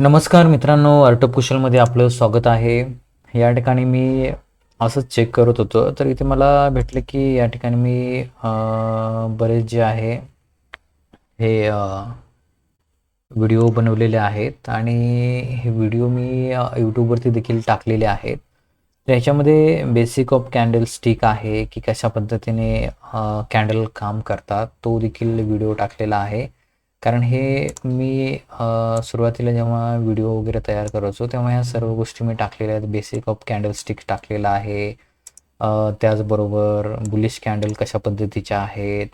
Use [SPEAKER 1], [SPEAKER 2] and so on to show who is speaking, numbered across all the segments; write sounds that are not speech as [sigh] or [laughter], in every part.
[SPEAKER 1] नमस्कार मित्रांनो आर्टअप कुशलमध्ये आपलं स्वागत आहे. या ठिकाणी मी असंच चेक करत होतो तर इथे मला भेटलं की या ठिकाणी मी बरेच जे आहे हे व्हिडिओ बनवलेले आहेत आणि हे व्हिडिओ मी यूट्यूबवरती देखील टाकलेले आहेत. तर याच्यामध्ये बेसिक ऑफ कॅन्डल स्टिक आहे की कशा पद्धतीने कॅन्डल काम करतात तो देखील व्हिडिओ टाकलेला आहे. कारण हे मी सुरुवातीला जेव्हा व्हिडिओ वगैरे तयार करायचो तेव्हा ह्या सर्व गोष्टी मी टाकलेल्या आहेत. बेसिक ऑफ कॅन्डल स्टिक टाकलेला आहे. त्याचबरोबर बुलिश कॅन्डल कशा पद्धतीच्या आहेत?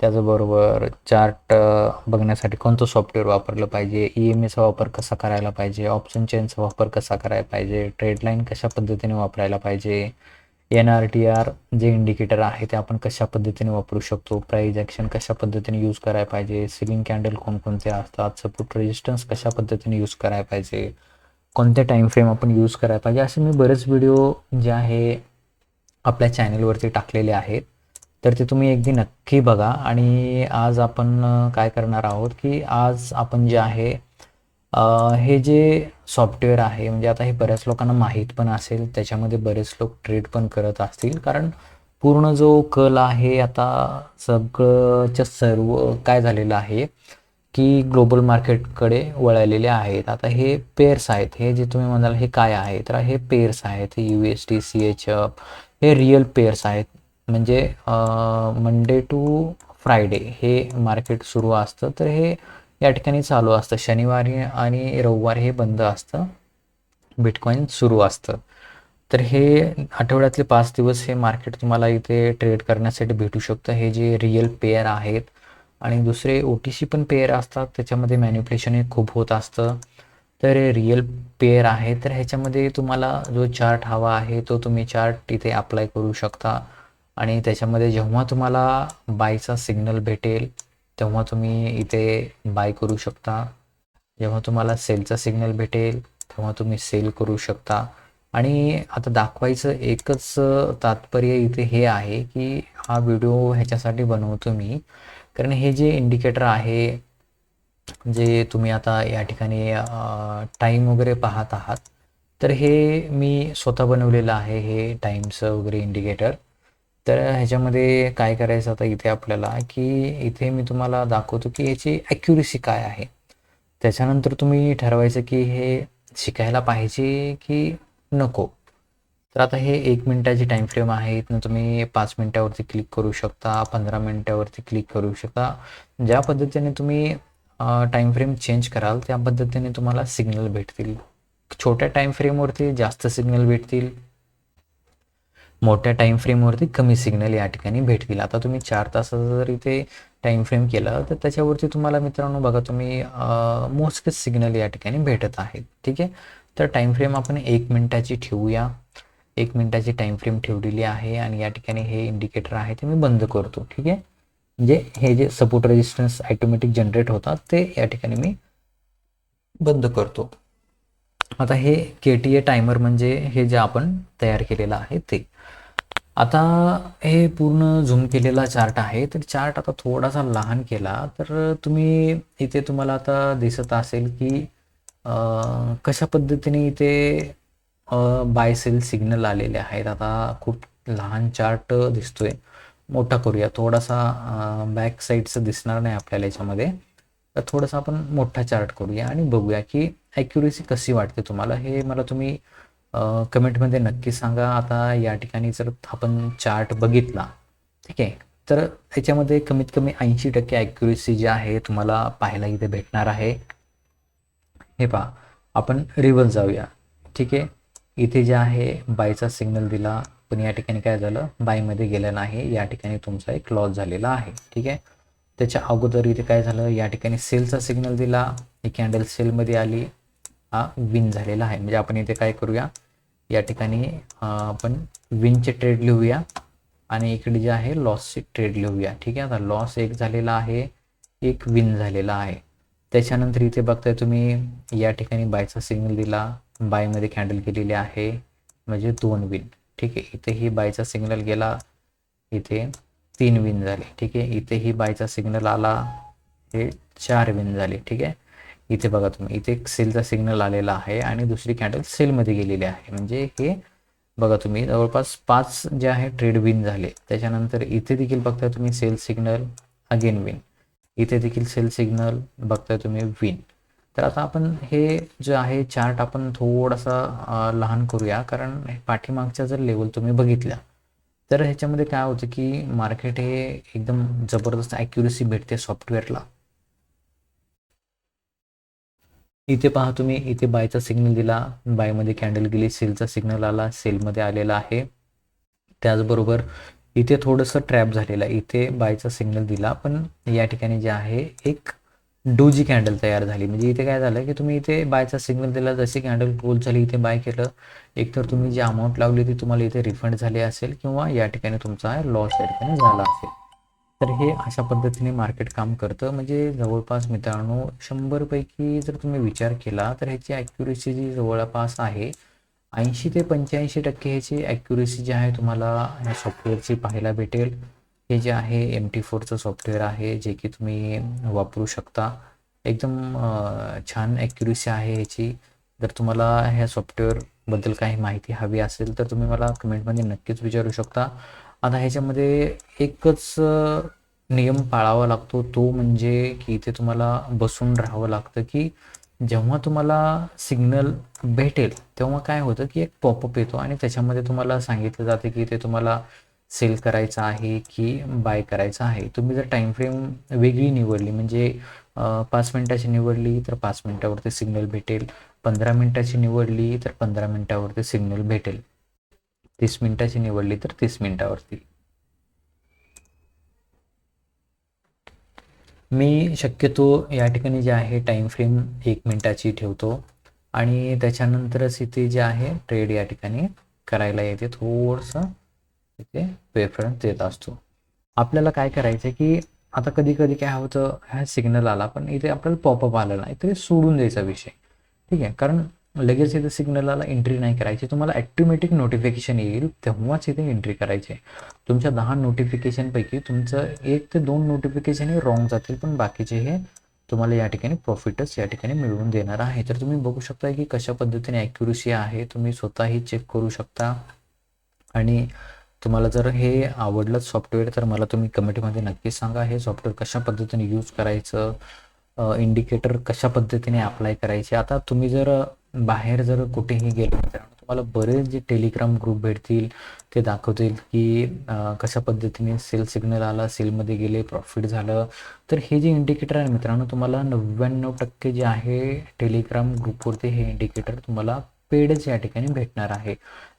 [SPEAKER 1] त्याचबरोबर चार्ट बघण्यासाठी कोणतं सॉफ्टवेअर वापरलं पाहिजे? ई एम एचा वापर कसा करायला पाहिजे? ऑप्शन चेनचा वापर कसा करायला पाहिजे? ट्रेड लाईन कशा पद्धतीने वापरायला पाहिजे? N R T R J indicator आहे ते आपण कशा पद्धतीने वापरू शकतो? प्राईज ॲक्शन कशा पद्धतीने यूज करायला पाहिजे? सिलिंग कॅन्डल कोणकोणते असतात? सपोर्ट रेजिस्टन्स कशा पद्धतीने यूज करायला पाहिजे? कोणत्या टाईम फ्रेम आपण यूज करायला पाहिजे? असे मी बरेच व्हिडिओ जे आहे आपल्या चॅनलवरती टाकलेले आहेत. तर ते तुम्ही एकदी नक्की बघा. आणि आज आपण काय करणार आहोत की आज आपण जे आहे हे जे सॉफ्टवेअर आहे. म्हणजे आता हे बऱ्याच लोकांना माहीत पण असेल त्याच्यामध्ये बरेच लोक ट्रेड पण करत असतील. कारण पूर्ण जो कल आहे आता सगळंच्या सर्व काय झालेलं आहे की ग्लोबल मार्केटकडे वळालेले आहेत. आता हे पेअर्स आहेत. हे जे तुम्ही म्हणाल हे काय आहे? तर हे पेअर्स आहेत. U S T C H F हे रिअल पेअर्स आहेत. म्हणजे मंडे टू फ्रायडे हे मार्केट सुरू असतं. तर हे या ठिकाणी चालू असतं. शनिवारी आणि रविवारी हे बंद असतं. बिटकॉईन सुरू असतं. तर हे आठवड्यातले पाच दिवस हे मार्केट तुम्हाला इथे ट्रेड करण्यासाठी भेटू शकतं. हे जे रिअल पेअर आहेत आणि दुसरे ओ टी सी पण पेअर असतात. त्याच्यामध्ये मॅन्युप्लेशन हे खूप होत असतं. तर हे रिअल पेअर आहे. तर ह्याच्यामध्ये तुम्हाला जो चार्ट हवा आहे तो तुम्ही चार्ट इथे अप्लाय करू शकता. आणि त्याच्यामध्ये जेव्हा तुम्हाला बायचा सिग्नल भेटेल तेव्हा तुम्ही इथे बाय करू शकता. जेव्हा तुम्हाला सेलचा सिग्नल भेटेल तेव्हा तुम्ही सेल करू शकता. आणि आता दाखवायचं एकच तात्पर्य इथे हे आहे की हा व्हिडिओ ह्याच्यासाठी बनवतो मी. कारण हे जे इंडिकेटर आहे जे तुम्ही आता या ठिकाणी टाईम वगैरे पाहत आहात तर हे मी स्वतः बनवलेलं आहे हे टाईमचं वगैरे इंडिकेटर तर ह्याच्यामध्ये काय करायचं आता इथे आपल्याला की इथे मी तुम्हाला दाखवतो की याची ॲक्युरेसी काय आहे. त्याच्यानंतर तुम्ही ठरवायचं की हे शिकायला पाहिजे की नको. तर आता हे एक मिनिटाची टाईम फ्रेम आहे. इथनं तुम्ही पाच मिनिटावरती क्लिक करू शकता पंधरा मिनिटावरती क्लिक करू शकता. ज्या पद्धतीने तुम्ही टाईम फ्रेम चेंज कराल त्या पद्धतीने तुम्हाला सिग्नल भेटतील. छोट्या टाईम फ्रेमवरती जास्त सिग्नल भेटतील. मोठ्या टाईम फ्रेमवरती कमी सिग्नल या ठिकाणी भेटतील. आता तुम्ही चार तासाचा जर इथे टाईम फ्रेम केला तर त्याच्यावरती तुम्हाला मित्रांनो बघा तुम्ही मोजकेच सिग्नल या ठिकाणी भेटत आहेत. ठीक आहे? तर टाईम फ्रेम आपण एक मिनिटाची ठेवूया. एक मिनिटाची टाईम फ्रेम ठेवलेली आहे आणि या ठिकाणी हे इंडिकेटर आहे ते मी बंद करतो. ठीक आहे? म्हणजे हे जे सपोर्ट रेजिस्टन्स ॲटोमॅटिक जनरेट होतात ते या ठिकाणी मी बंद करतो. आता हे के टी ए टायमर म्हणजे हे जे आपण तयार केलेलं आहे ते. आता हे पूर्ण झूम केलेला चार्ट आहे तर चार्ट आता थोडासा लहान केला तर तुम्ही इथे तुम्हाला आता दिसत असेल की कशा पद्धतीने इथे बाय सेल सिग्नल आलेले आहेत. आता खूप लहान चार्ट दिसतोय. मोठा करूया. थोडासा बॅक साईडचं दिसणार नाही आपल्याला याच्यामध्ये. तर थोडासा आपण मोठा चार्ट करूया आणि बघूया की ॲक्युरेसी कशी वाटते तुम्हाला. हे मला तुम्ही कमेंटमध्ये नक्की सांगा. आता या ठिकाणी जर आपण चार्ट बघितला ठीक आहे तर याच्यामध्ये कमीत कमी ऐंशी टक्के ॲक्युरेसी जी आहे तुम्हाला पाहायला इथे भेटणार आहे. हे पहा आपण रिव्हर्स जाऊया. ठीक आहे इथे जे आहे बायचा सिग्नल दिला पण या ठिकाणी काय झालं बायमध्ये गेलं नाही. या ठिकाणी तुमचा एक लॉस झालेला आहे. ठीक आहे त्याच्या अगोदर इथे काय झालं या ठिकाणी सेलचा सिग्नल दिला ही कॅन्डल सेलमध्ये आली. हा विन झालेला आहे. म्हणजे आपण इथे काय करूया या ठिकाणी आपण विनचे ट्रेड लिहूया. आणि इकडे जे आहे लॉसचे ट्रेड लिहूया. ठीक आहे? आता लॉस एक झालेला आहे एक विन झालेला आहे. त्याच्यानंतर इथे बघताय तुम्ही या ठिकाणी बायचा सिग्नल दिला. बायमध्ये कॅन्डल केलेली आहे म्हणजे दोन विन ठीक आहे? इथेही बायचा सिग्नल गेला. इथे तीन विन झाले. ठीक आहे? इथेही बायचा सिग्नल आला. हे चार विन झाले. ठीक आहे? इथे बघा तुम्ही इथे एक सेलचा सिग्नल आलेला आहे आणि दुसरी कॅन्डल सेलमध्ये गेलेली आहे. म्हणजे हे बघा तुम्ही जवळपास पाच जे आहे ट्रेड विन झाले. त्याच्यानंतर इथे देखील बघताय तुम्ही सेल सिग्नल अगेन विन इथे देखील सेल सिग्नल बघताय तुम्ही विन तर आता आपण हे जे आहे चार्ट आपण थोडासा लहान करूया. कारण पाठीमागच्या जर लेवल तुम्ही बघितल्या तर ह्याच्यामध्ये काय होतं की मार्केट हे एकदम जबरदस्त ॲक्युरेसी भेटते सॉफ्टवेअरला इथे पहा तुम्ही इथे बायचा सिग्नल दिला. बायमध्ये कॅन्डल गेली सेलचा सिग्नल आला सेलमध्ये आलेला आहे. त्याचबरोबर इथे थोडंसं ट्रॅप झालेलं आहे. इथे बायचा सिग्नल दिला पण या ठिकाणी जे आहे एक डोजी कॅन्डल तयार झाली. म्हणजे इथे काय झालं की तुम्ही इथे बायचा सिग्नल दिला जशी कॅन्डल क्लोज झाली इथे बाय केलं. एकतर तुम्ही जी अमाऊंट लावली ती तुम्हाला इथे रिफंड झाली असेल किंवा या ठिकाणी तुमचा लॉस या ठिकाणी झाला असेल. तर हे अशा पद्धतीने मार्केट काम करतं. म्हणजे जवळपास मित्रांनो शंभरपैकी जर तुम्ही विचार केला तर ह्याची ॲक्युरेसी जी जवळपास आहे ऐंशी ते पंच्याऐंशी टक्के ह्याची ॲक्युरेसी जी आहे तुम्हाला ह्या सॉफ्टवेअरची पाहायला भेटेल. हे जे आहे एम टी फोरचं सॉफ्टवेअर आहे जे की तुम्ही वापरू शकता. एकदम छान ॲक्युरेसी आहे ह्याची. जर तुम्हाला ह्या सॉफ्टवेअरबद्दल काही माहिती हवी असेल तर तुम्ही मला कमेंटमध्ये नक्कीच विचारू शकता. आता ह्याच्यामध्ये एकच नियम पाळावा लागतो. तो म्हणजे की इथे तुम्हाला बसून राहावं लागतं की जेव्हा तुम्हाला सिग्नल भेटेल तेव्हा काय होतं की एक पॉपअप येतो आणि त्याच्यामध्ये तुम्हाला सांगितलं जातं की ते तुम्हाला सेल करायचं आहे की बाय करायचं आहे. तुम्ही जर टाईम फ्रेम वेगळी निवडली म्हणजे पाच मिनटाची निवडली तर पाच मिनटावरती सिग्नल भेटेल. पंधरा मिनटाची निवडली तर पंधरा मिनटावरती सिग्नल भेटेल. तीस मिनिटाची निवडली तर तीस मिनिटावरती. मी शक्यतो या ठिकाणी जे आहे टाईम फ्रेम एक मिनिटाची ठेवतो आणि त्याच्यानंतरच इथे जे आहे ट्रेड या ठिकाणी करायला येते थोडंसं इथे प्रेफरन्स देत असतो. आपल्याला काय करायचं आहे की आता कधी कधी काय होतं हा सिग्नल आला पण इथे आपल्याला पॉपअप आलं नाही तरी सोडून द्यायचा विषय. ठीक आहे? कारण लगेच इथे सिग्नलला एंट्री नाही करायची. तुम्हाला ॲटोमॅटिक नोटिफिकेशन येईल तेव्हाच इथे एंट्री करायची. आहे तुमच्या दहा नोटिफिकेशनपैकी तुमचं एक ते दोन नोटिफिकेशन हे रॉंग जातील पण बाकीचे हे तुम्हाला या ठिकाणी प्रॉफिटच या ठिकाणी मिळवून देणार आहे. तर तुम्ही बघू शकता की कशा पद्धतीने ॲक्युरेसी आहे तुम्ही स्वतःही चेक करू शकता. आणि तुम्हाला जर हे आवडलं सॉफ्टवेअर तर मला तुम्ही कमेंटमध्ये नक्कीच सांगा हे सॉफ्टवेअर कशा पद्धतीने यूज करायचं? इंडिकेटर कशा पद्धतीने अप्लाय करायचे? आता तुम्ही जर बाहेर जर कुठेही गेलो मित्रांनो तुम्हाला बरेच जे टेलिग्राम ग्रुप भेटतील ते दाखवतील की कशा पद्धतीने सेल सिग्नल आला सेलमध्ये गेले प्रॉफिट झालं. तर हे जे इंडिकेटर आहे मित्रांनो तुम्हाला नव्याण्णव टक्के जे आहे टेलिग्राम ग्रुपवरती हे इंडिकेटर तुम्हाला पेडच या ठिकाणी भेटणार आहे.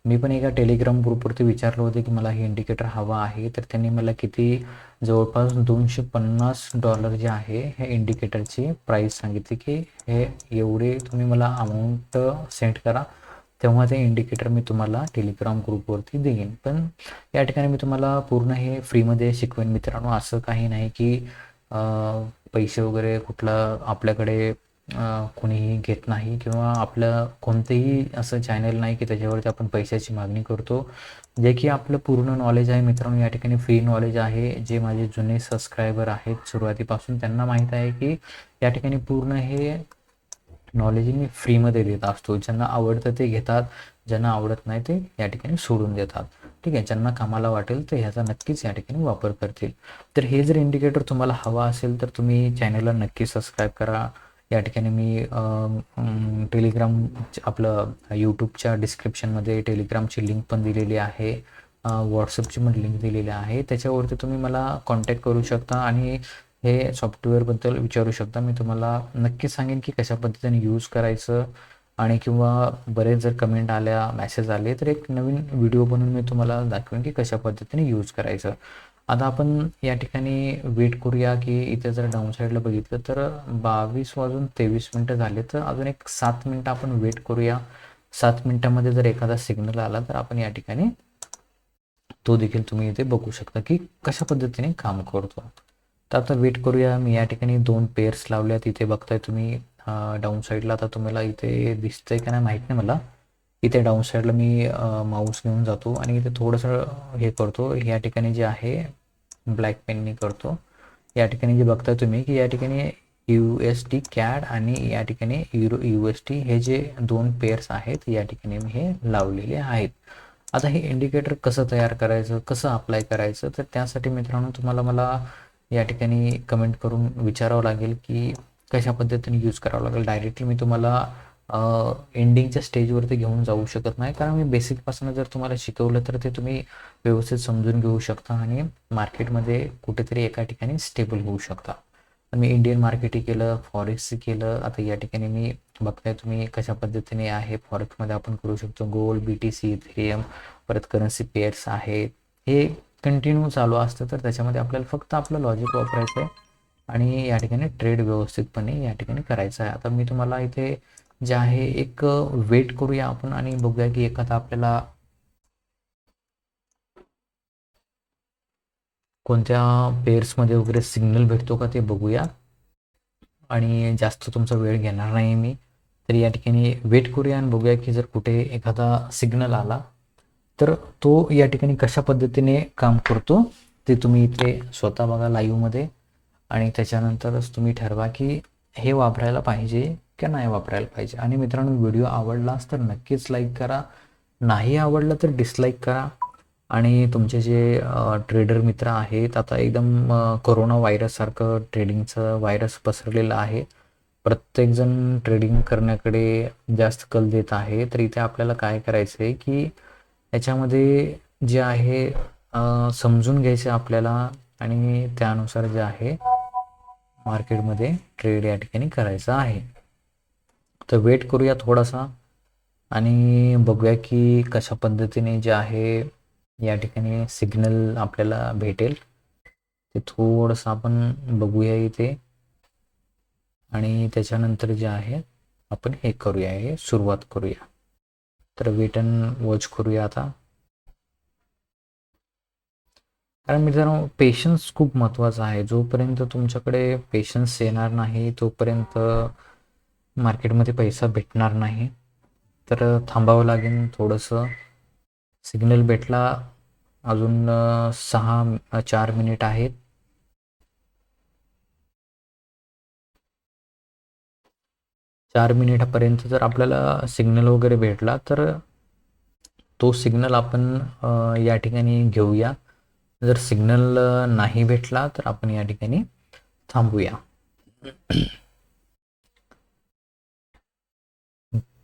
[SPEAKER 1] मी पण एका टेलिग्राम ग्रुपवरती विचारलं होतं की मला हे इंडिकेटर हवं आहे. तर त्यांनी मला किती जवळपास दोनशे पन्नास डॉलर जे आहे हे इंडिकेटरची प्राईस सांगितली की हे एवढे तुम्ही मला अमाऊंट सेंड करा. तेव्हा ते इंडिकेटर मी तुम्हाला टेलिग्राम ग्रुपवरती देईन. पण या ठिकाणी मी तुम्हाला पूर्ण हे फ्रीमध्ये शिकवेन मित्रांनो. असं काही नाही की पैसे वगैरे कुठला आपल्याकडे कोणीही घेत नाही किंवा आपलं कोणतेही असं चॅनल नाही की त्याच्यावरती आपण पैशाची मागणी करतो. जे की आपलं पूर्ण नॉलेज आहे मित्रांनो या ठिकाणी फ्री नॉलेज आहे. जे माझे जुने सबस्क्रायबर आहेत सुरुवातीपासून त्यांना माहीत आहे की या ठिकाणी पूर्ण हे नॉलेज मी फ्रीमध्ये देत असतो. ज्यांना आवडतं ते घेतात ज्यांना आवडत नाही ते या ठिकाणी सोडून देतात. ठीक आहे ज्यांना कामाला वाटेल तर ह्याचा नक्कीच या ठिकाणी वापर करतील. तर हे जर इंडिकेटर तुम्हाला हवा असेल तर तुम्ही चॅनलला नक्की सबस्क्राईब करा. या ठिकाणी मी टेलिग्राम आपलं यूट्यूबच्या डिस्क्रिप्शनमध्ये टेलिग्रामची लिंक पण दिलेली आहे. व्हॉट्सअपची पण लिंक दिलेली आहे. त्याच्यावरती तुम्ही मला कॉन्टॅक्ट करू शकता आणि हे सॉफ्टवेअरबद्दल विचारू शकता. मी तुम्हाला नक्की सांगेन की कशा पद्धतीने यूज करायचं आणि किंवा बरेच जर कमेंट आल्या मेसेज आले तर एक नवीन व्हिडिओ बनवून मी तुम्हाला दाखवेन की कशा पद्धतीने यूज करायचं. आता आपण या ठिकाणी वेट करूया की इथे जर डाऊन साईडला बघितलं तर बावीस वाजून तेवीस मिनटं झाले तर अजून एक सात मिनटं आपण वेट करूया. सात मिनटामध्ये जर एखादा सिग्नल आला तर आपण या ठिकाणी तो देखील तुम्ही इथे बघू शकता की कशा पद्धतीने काम करतो. तर आता वेट करूया. मी या ठिकाणी दोन पेअर्स लावल्यात. इथे बघताय तुम्ही डाऊन साईडला आता तुम्हाला इथे दिसतंय का नाही माहीत नाही मला. इथे डाऊन साईडला मी माऊस घेऊन जातो आणि इथे थोडंसं हे करतो. या ठिकाणी जे आहे ब्लॅक पेननी करतो. या ठिकाणी जे बघताय तुम्ही की या ठिकाणी यू एस टी कॅड आणि या ठिकाणी युरो यू एस टी हे जे दोन पेअर्स आहेत या ठिकाणी मी हे लावलेले आहेत. आता हे इंडिकेटर कसं तयार करायचं कसं अप्लाय करायचं तर त्यासाठी मित्रांनो तुम्हाला मला या ठिकाणी कमेंट करून विचारावं लागेल की कशा पद्धतीने यूज करावं लागेल. डायरेक्टली मी तुम्हाला एंडिंगच्या स्टेजवरती घेऊन जाऊ शकत नाही. कारण मी बेसिकपासून जर तुम्हाला शिकवलं तर ते तुम्ही व्यवस्थित समजून घेऊ शकता आणि मार्केटमध्ये कुठेतरी एका ठिकाणी स्टेबल होऊ शकता. मी इंडियन मार्केटही केलं फॉरेक्सही केलं. आता या ठिकाणी मी बघताय तुम्ही कशा पद्धतीने आहे. फॉरेक्समध्ये आपण करू शकतो gold B T C Ethereum परत करन्सी पेअर्स आहेत. हे कंटिन्यू चालू असतं तर त्याच्यामध्ये आपल्याला फक्त आपलं लॉजिक वापरायचं आहे आणि या ठिकाणी ट्रेड व्यवस्थितपणे या ठिकाणी करायचं आहे. आता मी तुम्हाला इथे जे आहे एक वेट करूया आपण आणि बघूया की एखादा आपल्याला कोणत्या पेअर्समध्ये वगैरे सिग्नल भेटतो का ते बघूया. आणि जास्त तुमचा वेळ घेणार नाही मी. तर या ठिकाणी वेट करूया आणि बघूया की जर कुठे एखादा सिग्नल आला तर तो या ठिकाणी कशा पद्धतीने काम करतो ते तुम्ही इथे स्वतः बघा लाईव्हमध्ये आणि त्याच्यानंतरच तुम्ही ठरवा की हे वापरायला पाहिजे. की नाही वापरायला पाहिजे. आणि मित्रांनो व्हिडिओ आवडलाच तर नक्कीच लाईक करा. नाही आवडलं तर डिसलाईक करा. आणि तुमचे जे ट्रेडर मित्र आहेत आता एकदम कोरोना व्हायरससारखं ट्रेडिंगचं व्हायरस पसरलेलं आहे. प्रत्येकजण ट्रेडिंग करण्याकडे जास्त कल देत आहे. तर इथे आपल्याला काय करायचं आहे की याच्यामध्ये जे आहे समजून घ्यायचं आपल्याला. आणि त्यानुसार जे आहे मार्केटमध्ये ट्रेड या ठिकाणी करायचा आहे. तर वेट करूया थोडासा आणि बघूया की कशा पद्धतीने जे आहे या ठिकाणी सिग्नल आपल्याला भेटेल. ते थोडंसं आपण बघूया इथे. आणि त्याच्यानंतर जे आहे आपण हे करूया हे सुरुवात करूया. तर वेट अँड वॉच करूया आता. कारण मित्रांनो पेशन्स खूप महत्त्वाचा आहे. जोपर्यंत तुमच्याकडे पेशन्स येणार नाही तोपर्यंत मार्केटमध्ये पैसा भेटणार नाही. तर थांबावं लागेल थोडंसं. सिग्नल भेटला. अजून सहा चार मिनिट आहेत. चार मिनिटापर्यंत जर आपल्याला सिग्नल वगैरे भेटला तर तो सिग्नल आपण या ठिकाणी घेऊया. जर सिग्नल नाही भेटला तर आपण या ठिकाणी थांबूया.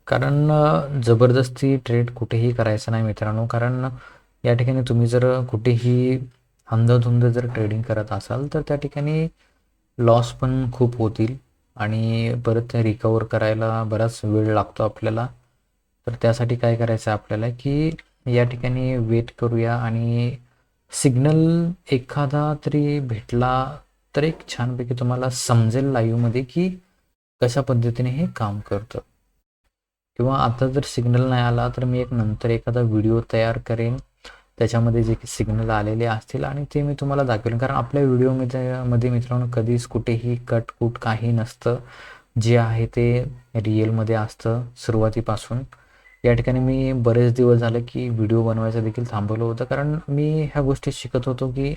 [SPEAKER 1] कारण जबरदस्ती ट्रेड कुठेही करायचं नाही मित्रांनो. कारण या ठिकाणी तुम्ही जर कुठेही अंधधुंद जर ट्रेडिंग करत असाल तर त्या ठिकाणी लॉस पण खूप होतील आणि परत रिकवर करायला बराच वेळ लागतो आपल्याला. तर त्यासाठी काय करायचं आहे आपल्याला की या ठिकाणी वेट करूया आणि सिग्नल एखादा तरी भेटला तर एक छानपैकी तुम्हाला समजेल लाईव्हमध्ये की कशा पद्धतीने हे काम करतं. किंवा आता जर सिग्नल नाही आला तर मी एक नंतर एखादा व्हिडिओ तयार करेन. त्याच्यामध्ये जे की सिग्नल आलेले असतील आणि ते मी तुम्हाला दाखवेन. कारण आपल्या व्हिडिओमध्ये मध्ये मित्रांनो कधीच कुठेही कटकूट काही नसतं. जे आहे ते रिअलमध्ये असतं सुरुवातीपासून. या ठिकाणी मी बरेच दिवस झाले की व्हिडिओ बनवायचं देखील थांबवलं होतं. कारण मी ह्या गोष्टी शिकत होतो की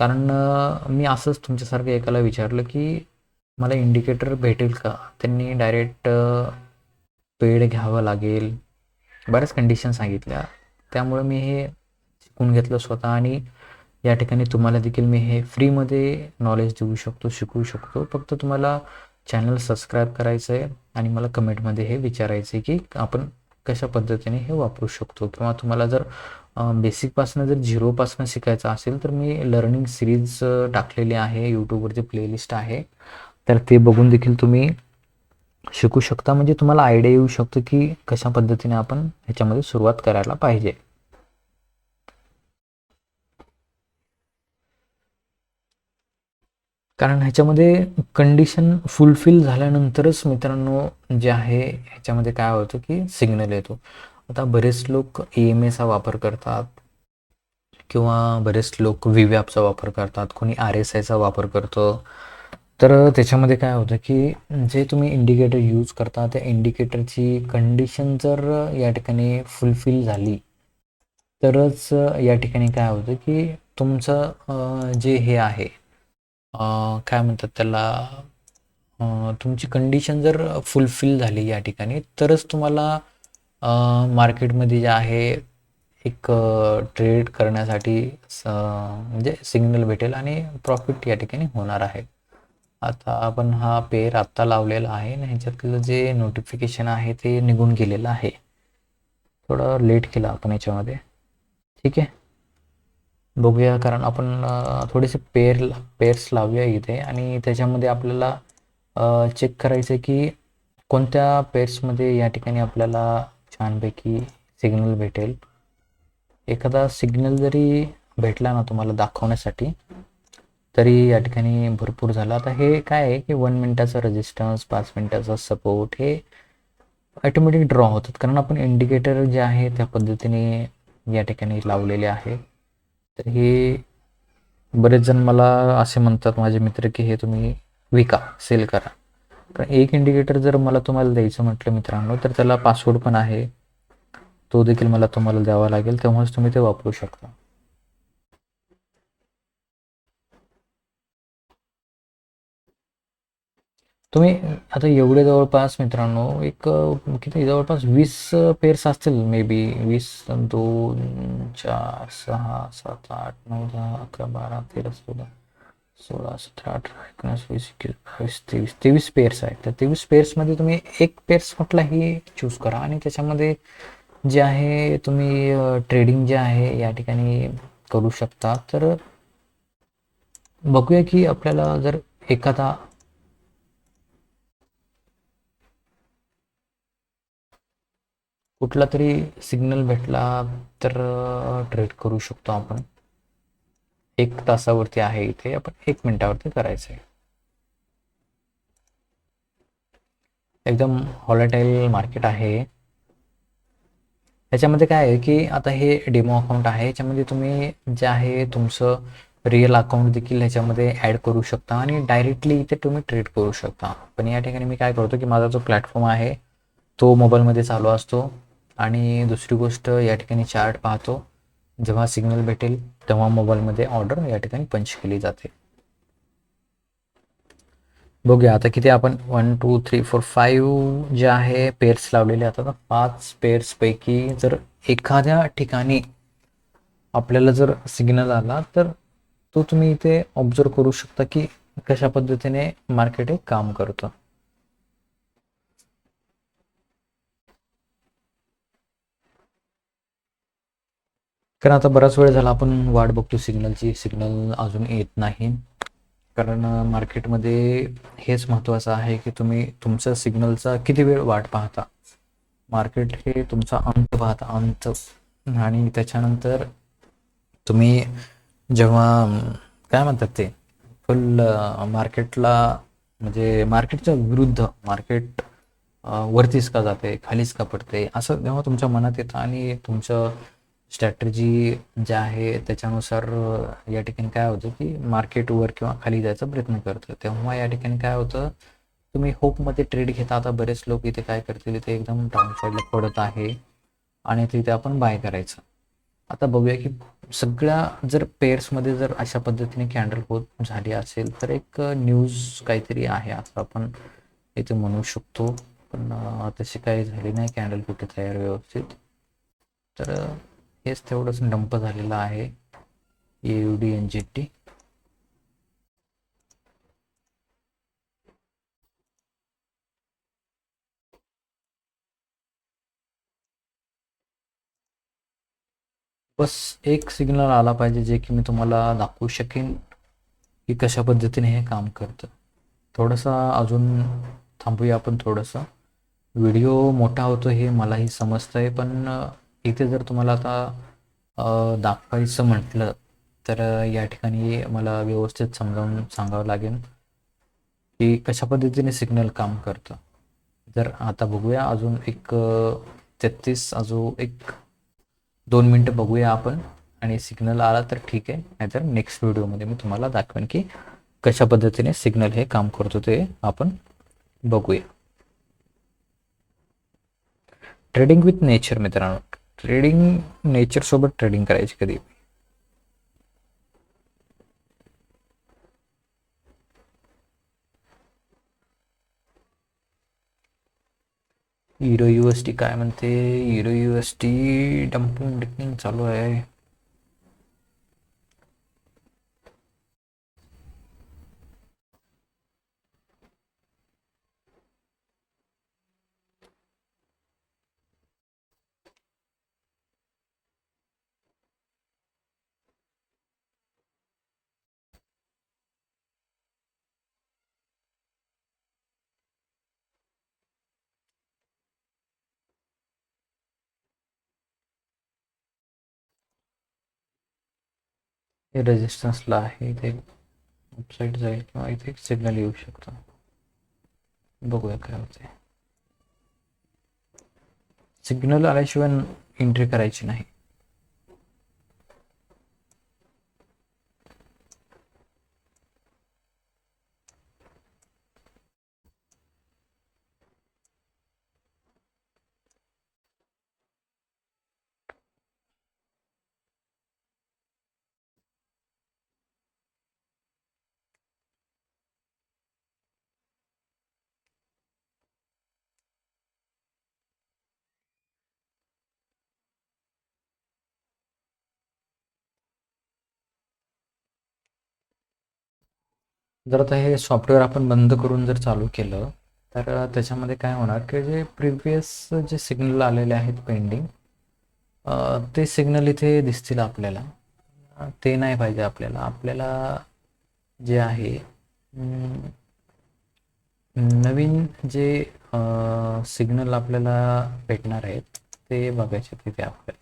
[SPEAKER 1] कारण मी असंच तुमच्यासारखं एकाला विचारलं की मला इंडिकेटर भेटेल का? त्यांनी डायरेक्ट पेड घ्यावं लागेल. बऱ्याच कंडिशन सांगितल्या. त्यामुळे मी हे शिकून घेतलं स्वतः आणि या ठिकाणी तुम्हाला देखील मी हे फ्रीमध्ये नॉलेज देऊ शकतो शिकवू शकतो. फक्त तुम्हाला चॅनल सबस्क्राईब करायचं आहे आणि मला कमेंटमध्ये हे विचारायचं आहे की आपण कशा पद्धतीने हे वापरू शकतो. किंवा तुम्हाला जर बेसिकपासून जर झिरोपासून शिकायचं असेल तर मी लर्निंग सिरीज टाकलेली आहे. यूट्यूबवरती प्लेलिस्ट आहे. तर ते बघून देखील तुम्ही शिकू शकता म्हणजे तुम्हाला आयडिया येऊ शकतो की कशा पद्धतीने आपण ह्याच्यामध्ये सुरुवात करायला पाहिजे. कारण ह्याच्यामध्ये कंडिशन फुलफिल झाल्यानंतरच मित्रांनो जे आहे ह्याच्यामध्ये काय होतं की सिग्नल येतो. आता बरेच लोक ई एम एचा वापर करतात किंवा बरेच लोक व्हीवॅपचा वापर करतात. कोणी आर एस आयचा वापर करतो. तर त्याच्यामध्ये काय होतं की जे तुम्ही इंडिकेटर यूज करता त्या इंडिकेटरची कंडिशन जर या ठिकाणी फुलफिल झाली तरच या ठिकाणी काय होतं की तुमचं जे हे आहे काय म्हणतात त्याला तुमची कंडिशन जर फुलफिल झाली या ठिकाणी तरच तुम्हाला मार्केटमध्ये जे आहे एक ट्रेड करण्यासाठी स म्हणजे सिग्नल भेटेल आणि प्रॉफिट या ठिकाणी होणार आहे. आता आपण हा पेर आत्ता लावलेला आहे आणि ह्याच्यातलं जे नोटिफिकेशन आहे ते निघून गेलेलं आहे. थोडं लेट केलं आपण याच्यामध्ये. ठीक आहे? बघूया कारण आपण थोडेसे पेर पेर्स लावूया इथे आणि त्याच्यामध्ये आपल्याला चेक करायचं आहे की कोणत्या पेर्समध्ये या ठिकाणी आपल्याला छानपैकी सिग्नल भेटेल. एखादा सिग्नल जरी भेटला ना तुम्हाला दाखवण्यासाठी तरी या ठिकाणी भरपूर झालं. आता हे काय आहे की वन मिनिटाचा रेजिस्टन्स पाच मिनिटाचा सपोर्ट हे ऑटोमॅटिक ड्रॉ होतात. कारण आपण इंडिकेटर जे आहे त्या पद्धतीने या ठिकाणी लावलेले आहे. तर हे बरेच जण मला असे म्हणतात माझे मित्र की हे तुम्ही विका सेल करा. कारण एक इंडिकेटर जर मला तुम्हाला द्यायचं म्हटलं मित्रांनो तर त्याला पासवर्ड पण आहे. तो देखील मला तुम्हाला द्यावा लागेल तेव्हाच तुम्ही ते वापरू शकता. तुम्ही आता एवढे जवळपास मित्रांनो एक किती जवळपास वीस पेअर्स असतील मे बी वीस दोन चार सहा सात आठ नऊ दहा अकरा बारा तेरा चौदा सोळा सतरा अठरा एकोणीस वीस एकवीस बावीस तेवीस तेवीस पेअर्स आहेत. तर तेवीस पेअर्समध्ये तुम्ही एक पेअर्स कुठलाही चूज करा आणि त्याच्यामध्ये जे आहे तुम्ही ट्रेडिंग जे आहे या ठिकाणी करू शकता. तर बघूया की आपल्याला जर एखादा कुठला तरी सिग्नल भेटला तर ट्रेड करू शकतो आपण. एक तासावरती आहे इथे आपण एक मिनिटावरती करायचं आहे. एकदम हॉलेटाईल मार्केट आहे. याच्यामध्ये काय आहे की आता हे डेमो अकाउंट आहे याच्यामध्ये तुम्ही जे आहे तुमचं रिअल अकाउंट देखील ह्याच्यामध्ये ॲड करू शकता आणि डायरेक्टली इथे तुम्ही ट्रेड करू शकता. पण या ठिकाणी मी काय करतो की माझा जो प्लॅटफॉर्म आहे तो मोबाईलमध्ये चालू असतो. आणि दुसरी गोष्ट या ठिकाणी चार्ट पाहतो. जेव्हा सिग्नल भेटेल तेव्हा मोबाईलमध्ये ऑर्डर या ठिकाणी पंच केली जाते. बघूया आता किती आपण one two three four five जे आहे पेअर्स लावलेले आता पाच पाच पेर्सपैकी जर एखाद्या ठिकाणी आपल्याला जर सिग्नल आला तर तो तुम्ही इथे ऑब्झर्व करू शकता की कशा पद्धतीने मार्केट हे काम करतं. कारण आता बराच वेळ झाला आपण वाट बघतो सिग्नलची. सिग्नल अजून येत नाही. कारण मार्केटमध्ये हेच महत्त्वाचं आहे की तुम्ही तुमच्या सिग्नलचा किती वेळ वाट पाहता. मार्केट हे तुमचा अंत पाहता अंत. आणि त्याच्यानंतर तुम्ही जेव्हा काय म्हणतात ते फुल मार्केटला म्हणजे मार्केटच्या विरुद्ध मार्केट वरतीच का जाते खालीच का पडते असं जेव्हा तुमच्या मनात येतं आणि तुमचं स्ट्रॅटजी जे आहे त्याच्यानुसार या ठिकाणी काय होतं की मार्केटवर किंवा खाली जायचा प्रयत्न करतं तेव्हा या ठिकाणी काय होतं तुम्ही होपमध्ये ट्रेड घेता. आता बरेच लोक इथे काय करतील इथे एकदम डाऊन साईडला पडत आहे आणि तिथे आपण बाय करायचं. आता बघूया की सगळ्या जर पेअर्समध्ये जर अशा पद्धतीने कॅन्डल होत झाली असेल तर एक न्यूज काहीतरी आहे असं आपण इथे म्हणू शकतो. पण तशी काही झाली नाही. कॅन्डल कुठे तयार व्यवस्थित? तर हेच तेवढंच डंप झालेलं आहे. A D N G T. बस एक सिग्नल आला पाहिजे जे की मी तुम्हाला दाखवू शकेन की कशा पद्धतीने हे काम करतं. थोडंसं अजून थांबूया आपण थोडंसं. व्हिडिओ मोठा होतो हे मलाही समजतं आहे पण इथे जर तुम्हाला आता दाखवायचं म्हटलं तर या ठिकाणी मला व्यवस्थित समजावून सांगावं लागेल की कशा पद्धतीने सिग्नल काम करतं. जर आता बघूया अजून एक तेहतीस अजून एक दोन मिनटं बघूया आपण आणि सिग्नल आला तर ठीक आहे नाहीतर नेक्स्ट व्हिडिओमध्ये मी तुम्हाला दाखवेन की कशा पद्धतीने सिग्नल हे काम करतो ते आपण बघूया. ट्रेडिंग विथ नेचर मित्रांनो. ट्रेडिंग नेचर सोबत ट्रेडिंग करायची कधी? हिरो यू एस टी काय म्हणते? Hero U S T dumping चालू आहे. हे रेजिस्टन्सला आहे इथे वेबसाईट जाईल किंवा इथे सिग्नल येऊ शकतो. बघूया काय होते सिग्नल आल्याशिवाय एंट्री करायची नाही. जर आता हे सॉफ्टवेअर आपण बंद करून जर चालू केलं तर त्याच्यामध्ये काय होणार की जे प्रिव्हियस जे सिग्नल आलेले आहेत पेंडिंग ते सिग्नल इथे दिसतील आपल्याला. ते नाही पाहिजे आपल्याला. आपल्याला जे आहे नवीन जे सिग्नल आपल्याला भेटणार आहेत ते बघायचे तिथे आपल्याला.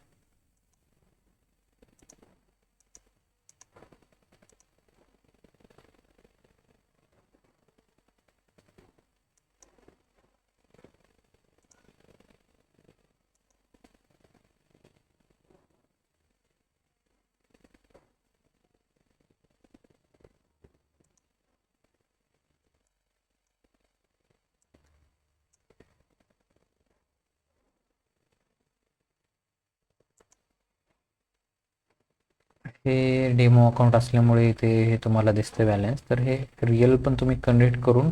[SPEAKER 1] हे डेमो अकाउंट असल्यामुळे इथे हे तुम्हाला दिसतं बॅलन्स तर हे रिअल पण तुम्ही कनेक्ट करून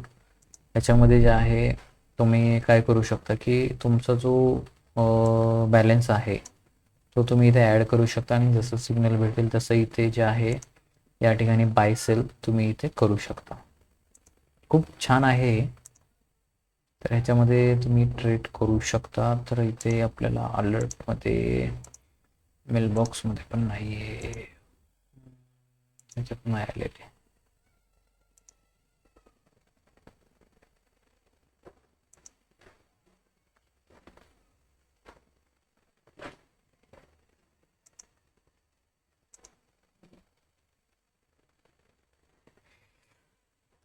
[SPEAKER 1] याच्यामध्ये जे आहे तुम्ही काय करू शकता की तुमचा जो बॅलन्स आहे तो तुम्ही इथे ॲड करू शकता आणि जसं सिग्नल भेटेल तसं इथे जे आहे या ठिकाणी बाय सेल तुम्ही इथे करू शकता. खूप छान आहे. तर ह्याच्यामध्ये तुम्ही ट्रेड करू शकता. तर इथे आपल्याला अलर्टमध्ये मेलबॉक्समध्ये पण नाही आहे ह्याच्यात नाही आलेले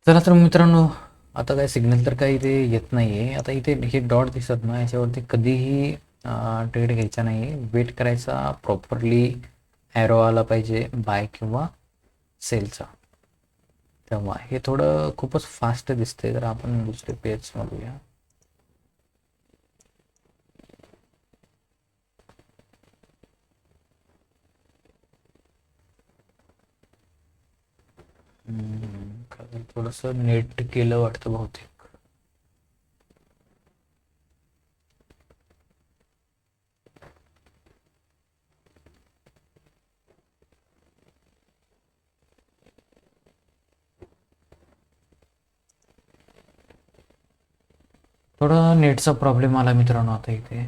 [SPEAKER 1] चला तर मित्रांनो आता काय सिग्नल तर काही इथे येत नाही आहे आता इथे हे डॉट दिसत ना याच्यावरती कधीही ट्रेड घ्यायचा नाही वेट करायचा प्रॉपरली ॲरो आला पाहिजे बाय किंवा सेलचा. तेव्हा हे थोडं खूपच फास्ट दिसते तर आपण दुसरे पेज बघूया. थोडस कारण नेट केलं वाटतं बहुतेक. थोडा नेटचा प्रॉब्लेम आला मित्रांनो आता इथे.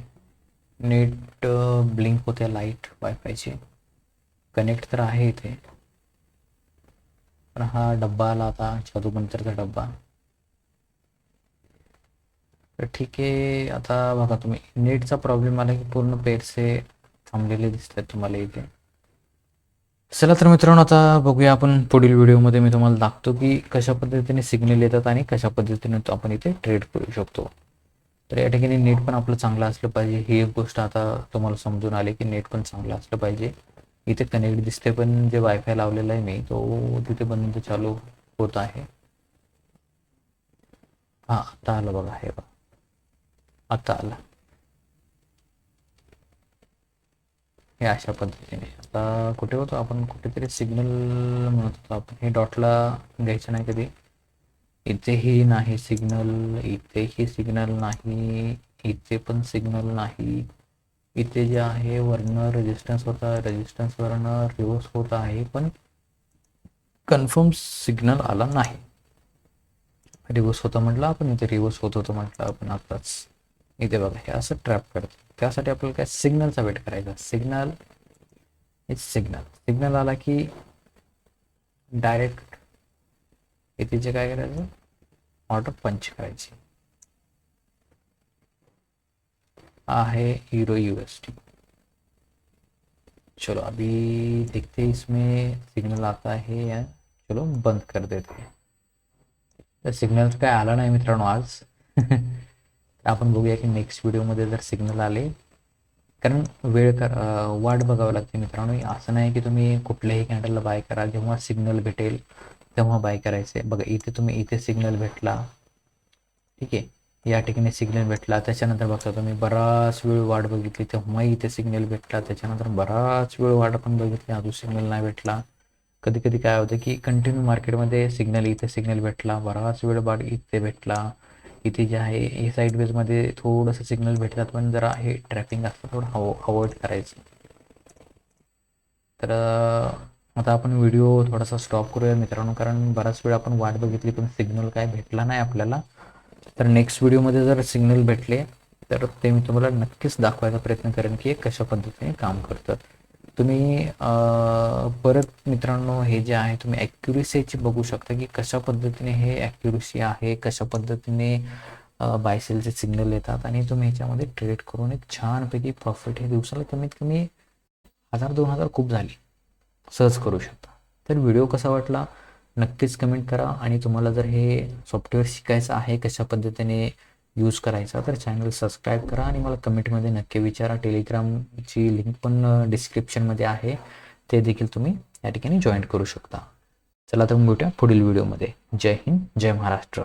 [SPEAKER 1] नेट ब्लिंक होते लाइट वायफायची. कनेक्ट तर आहे इथे. पण हा डब्बा आला आता जादू मंत्रचा डब्बा. तर ठीक आहे आता बघा तुम्ही. नेटचा प्रॉब्लेम आला की पूर्ण पेरसे थांबलेले दिसतात तुम्हाला इथे. चला तर मित्रांनो आता बघूया आपण पुढील व्हिडिओमध्ये. मी तुम्हाला दाखवतो की कशा पद्धतीने सिग्नल येतात आणि कशा पद्धतीने तो आपण इथे ट्रेड करू शकतो. तर या ठिकाणी नेट पण आपलं चांगलं असलं पाहिजे. ही एक गोष्ट आता तुम्हाला समजून आली की नेट पण चांगलं असलं पाहिजे. इथे कनेक्ट दिसते पण जे वायफाय लावलेला आहे मी तो तिथे बंद चालू होत आहे. हा आता आलं बघा हे बघा. आता आलं. हे अशा पद्धतीने. आता कुठे होतो? आपण कुठेतरी सिग्नल म्हणत होतो आपण. हे डॉटला घ्यायचं नाही कधी. इथेही नाही सिग्नल इथेही सिग्नल नाही इथे पण सिग्नल नाही. इथे जे आहे वरनं रेजिस्टन्स होता रेजिस्टन्स वरनं रिव्हर्स होत आहे पण कन्फर्म सिग्नल आला नाही. रिव्हर्स होतं म्हटलं आपण इथे रिव्हर्स होत होतं म्हटलं आपण आताच. इथे बघा हे असं ट्रॅप करतो. त्यासाठी आपल्याला काय सिग्नलचा वेट करायचा. सिग्नल इट्स सिग्नल सिग्नल आला की डायरेक्ट इथे जे काय करायचं? ऑर्डर पंच करायची. आहे हीरो यूएसटी चलो, अभी देखते हैं इसमें सिग्नल आता है या चलो बंद कर देते हैं। सिग्नल काय आला नाही मित्रांनो आज। [laughs] आपण बघूया की नेक्स्ट व्हिडिओमध्ये जर सिग्नल आले कारण वेळ कर वाट बघावं लागते मित्रांनो. असं नाही की तुम्ही कुठल्याही कॅन्डलला बाय करा जेव्हा सिग्नल भेटेल तेव्हा बाय करायचे. बघा इथे तुम्ही इथे सिग्नल भेटला. ठीक आहे? या ठिकाणी सिग्नल भेटला. त्याच्यानंतर बघता तुम्ही बराच वेळ वाट बघितली. तेव्हा इथे सिग्नल भेटला. त्याच्यानंतर बराच वेळ वाट पण बघितली. अजून सिग्नल नाही भेटला. कधी कधी काय होतं की कंटिन्यू मार्केटमध्ये सिग्नल इथे सिग्नल भेटला. बराच वेळ वाट इथे भेटला. इथे जे आहे हे साईड वेजमध्ये थोडंसं सिग्नल भेटतात पण जरा हे ट्रॅपिंग असतं थोडं हव अवॉइड करायचं. तर आता आपण व्हिडिओ थोडासा स्टॉप करूया मित्रांनो कारण बराच वेळ आपण वाट बघितली पण सिग्नल काय भेटला नाही आपल्याला. तर नेक्स्ट व्हिडिओमध्ये जर सिग्नल भेटले तर ते मी तुम्हाला नक्कीच दाखवायचा प्रयत्न करेन की कशा पद्धतीने काम करतं तुम्ही परत मित्रांनो हे जे आहे तुम्ही ॲक्युरेसीची बघू शकता की कशा पद्धतीने हे ॲक्युरेसी आहे कशा पद्धतीने बायसेलचे सिग्नल येतात आणि तुम्ही ह्याच्यामध्ये ट्रेड करून एक छानपैकी प्रॉफिट हे दिवसाला कमीत कमी हजार दोन हजार खूप झाली. सहज करू शकता. तर व्हिडिओ कसा वाटला? नक्कीच कमेंट करा आणि तुम्हाला जर हे सॉफ्टवेअर शिकायचं आहे कशा पद्धतीने यूज करायचा तर चॅनल सबस्क्राईब करा आणि मला कमेंटमध्ये नक्की विचारा. टेलिग्रामची लिंक पण डिस्क्रिप्शनमध्ये आहे. ते देखील तुम्ही या ठिकाणी जॉईन करू शकता. चला तर भेटूया पुढील व्हिडिओमध्ये जय हिंद जय महाराष्ट्र.